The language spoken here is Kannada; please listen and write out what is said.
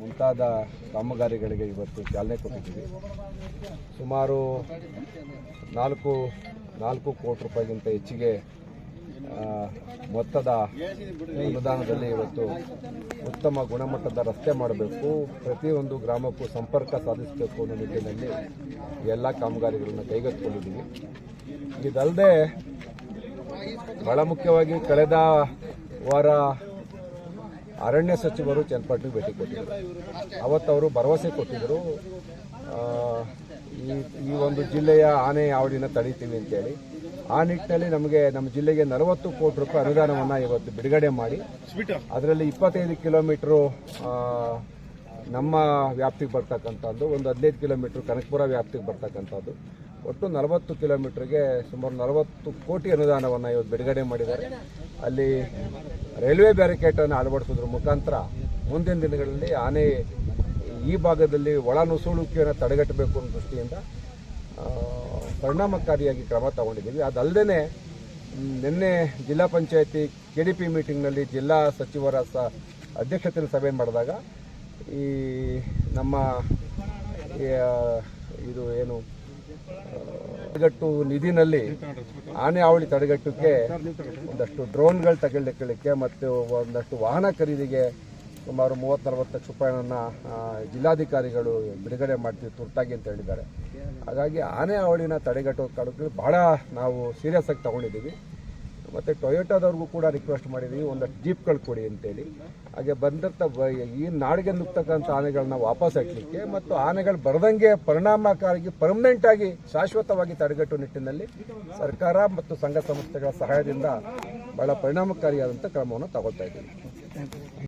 ಮುಂತಾದ ಕಾಮಗಾರಿಗಳಿಗೆ ಇವತ್ತು ಚಾಲನೆ ಕೊಟ್ಟಿದ್ದೀವಿ. ಸುಮಾರು ನಾಲ್ಕು ನಾಲ್ಕು ಕೋಟಿ ರೂಪಾಯಿಗಿಂತ ಹೆಚ್ಚಿಗೆ ಮೊತ್ತದ ಅನುದಾನದಲ್ಲಿ ಇವತ್ತು ಉತ್ತಮ ಗುಣಮಟ್ಟದ ರಸ್ತೆ ಮಾಡಬೇಕು. ಪ್ರತಿಯೊಂದು ಗ್ರಾಮಕ್ಕೂ ಸಂಪರ್ಕ ಸಾಧಿಸಬೇಕು ಅನ್ನೋ ನಿಟ್ಟಿನಲ್ಲಿ ಎಲ್ಲ ಕಾಮಗಾರಿಗಳನ್ನು ಕೈಗೆತ್ತಿಕೊಂಡಿದ್ದೀವಿ. ಇದಲ್ಲದೆ ಬಹಳ ಮುಖ್ಯವಾಗಿ ಕಳೆದ ವಾರ ಅರಣ್ಯ ಸಚಿವರು ಚನ್ನಪಟ್ಟಣಕ್ಕೆ ಭೇಟಿ ಕೊಟ್ಟಿದ್ದರು. ಅವತ್ತು ಅವರು ಭರವಸೆ ಕೊಟ್ಟಿದ್ದರು. ಈ ಈ ಒಂದು ಜಿಲ್ಲೆಯ ಆನೆ ಆವಡಿನ ತಡೀತೀವಿ ಅಂತೇಳಿ. ಆ ನಿಟ್ಟಿನಲ್ಲಿ ನಮಗೆ ನಮ್ಮ ಜಿಲ್ಲೆಗೆ ನಲವತ್ತು ಕೋಟಿ ರೂಪಾಯಿ ಅನುದಾನವನ್ನು ಇವತ್ತು ಬಿಡುಗಡೆ ಮಾಡಿ. ಅದರಲ್ಲಿ ಇಪ್ಪತ್ತೈದು ಕಿಲೋಮೀಟ್ರು ನಮ್ಮ ವ್ಯಾಪ್ತಿಗೆ ಬರ್ತಕ್ಕಂಥದ್ದು, ಒಂದು ಹದಿನೈದು ಕಿಲೋಮೀಟ್ರ್ ಕನಕಪುರ ವ್ಯಾಪ್ತಿಗೆ ಬರ್ತಕ್ಕಂಥದ್ದು. ಒಟ್ಟು ನಲವತ್ತು ಕಿಲೋಮೀಟ್ರಿಗೆ ಸುಮಾರು ನಲವತ್ತು ಕೋಟಿ ಅನುದಾನವನ್ನು ಇವತ್ತು ಬಿಡುಗಡೆ ಮಾಡಿದ್ದಾರೆ. ಅಲ್ಲಿ ರೈಲ್ವೆ ಬ್ಯಾರಿಕೇಡನ್ನು ಅಳವಡಿಸೋದ್ರ ಮುಖಾಂತರ ಮುಂದಿನ ದಿನಗಳಲ್ಲಿ ಆನೆ ಈ ಭಾಗದಲ್ಲಿ ಒಳ ನುಸುಳುವಿಕೆಯನ್ನು ತಡೆಗಟ್ಟಬೇಕು ಅನ್ನೋ ದೃಷ್ಟಿಯಿಂದ ಪರಿಣಾಮಕಾರಿಯಾಗಿ ಕ್ರಮ ತಗೊಂಡಿದ್ದೀವಿ. ಅದಲ್ಲದೆ ನಿನ್ನೆ ಜಿಲ್ಲಾ ಪಂಚಾಯತಿ ಕೆ ಡಿ ಪಿ ಮೀಟಿಂಗ್ನಲ್ಲಿ ಜಿಲ್ಲಾ ಸಚಿವರ ಸ ಅಧ್ಯಕ್ಷತೆಯಲ್ಲಿ ಸಭೆ ಮಾಡಿದಾಗ ಈ ನಮ್ಮ ಇದು ಏನು ತಡೆಗಟ್ಟು ನಿಧಿನಲ್ಲಿ ಆನೆ ಅವಳಿ ತಡೆಗಟ್ಟಕ್ಕೆ ಒಂದಷ್ಟು ಡ್ರೋನ್ಗಳು ತಗೊಳ್ಳಿಕ್ಕೆ ಮತ್ತು ಒಂದಷ್ಟು ವಾಹನ ಖರೀದಿಗೆ ಸುಮಾರು ಮೂವತ್ತು ನಲವತ್ತು ಲಕ್ಷ ರೂಪಾಯಿಗಳನ್ನು ಜಿಲ್ಲಾಧಿಕಾರಿಗಳು ಬಿಡುಗಡೆ ಮಾಡ್ತೀವಿ ತುರ್ತಾಗಿ ಅಂತ ಹೇಳಿದ್ದಾರೆ. ಹಾಗಾಗಿ ಆನೆ ಅವಳಿನ ತಡೆಗಟ್ಟೋ ಕಾರಣಕ್ಕೆ ಬಹಳ ನಾವು ಸೀರಿಯಸ್ ಆಗಿ ತಗೊಂಡಿದ್ದೀವಿ. ಮತ್ತು ಟೊಯೋಟೋದವ್ರಿಗೂ ಕೂಡ ರಿಕ್ವೆಸ್ಟ್ ಮಾಡಿದ್ದೀವಿ ಒಂದಷ್ಟು ಜೀಪ್ಗಳು ಕೊಡಿ ಅಂತೇಳಿ. ಹಾಗೆ ಬಂದಂಥ ಈ ನಾಡಿಗೆ ನುಗ್ತಕ್ಕಂಥ ಆನೆಗಳನ್ನ ವಾಪಸ್ ಹಾಕಲಿಕ್ಕೆ ಮತ್ತು ಆನೆಗಳು ಬರದಂಗೆ ಪರಿಣಾಮಕಾರಿ ಪರ್ಮನೆಂಟ್ ಆಗಿ ಶಾಶ್ವತವಾಗಿ ತಡೆಗಟ್ಟುವ ನಿಟ್ಟಿನಲ್ಲಿ ಸರ್ಕಾರ ಮತ್ತು ಸಂಘ ಸಂಸ್ಥೆಗಳ ಸಹಾಯದಿಂದ ಬಹಳ ಪರಿಣಾಮಕಾರಿಯಾದಂಥ ಕ್ರಮವನ್ನು ತಗೊಳ್ತಾ ಇದ್ದೀವಿ.